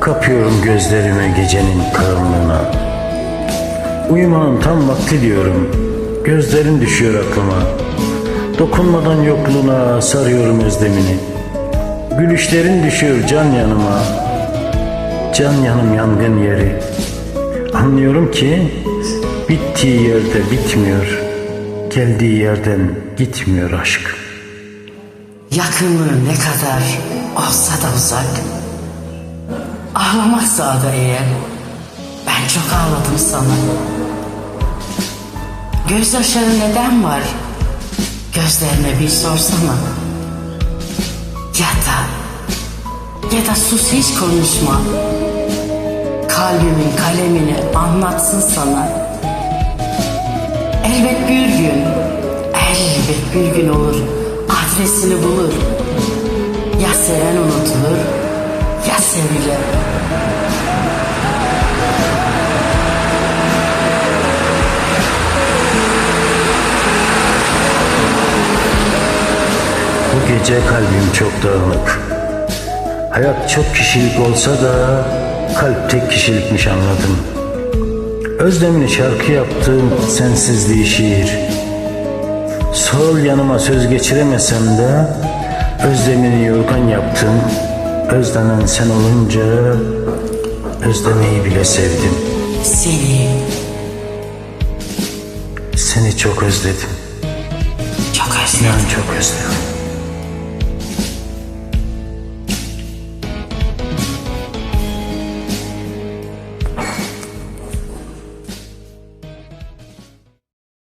Kapıyorum gözlerime gecenin karanlığına. Uyumanın tam vakti diyorum. Gözlerin düşüyor aklıma. Dokunmadan yokluğuna sarıyorum özlemini. Gülüşlerin düşüyor can yanıma. Can yanım yangın yeri. Anlıyorum ki Bittiği yerde bitmiyor. Geldiği yerden gitmiyor aşk Yakınlığı ne kadar olsa da uzak. Ağlamaksa da eğer. Ben çok ağladım sana. Gözyaşları neden var? Gözlerine bir sorsana. Ya da ya da sus hiç konuşma. Kalbimin kalemini anlatsın sana. Elbet bir gün, elbet bir gün olur. Adresini bulur. Ya seven unutulur, ya sevilir. Bu gece kalbim çok dağınık. Hayat çok kişilik olsa da kalp tek kişilikmiş anladım. Özlemini şarkı yaptım, sensizliği şiir. Sol yanıma söz geçiremesem de özlemini yorgan yaptım. Özlenen sen olunca özlemeyi bile sevdim. Seni Seni çok özledim. çok özledim. İnan çok özledim.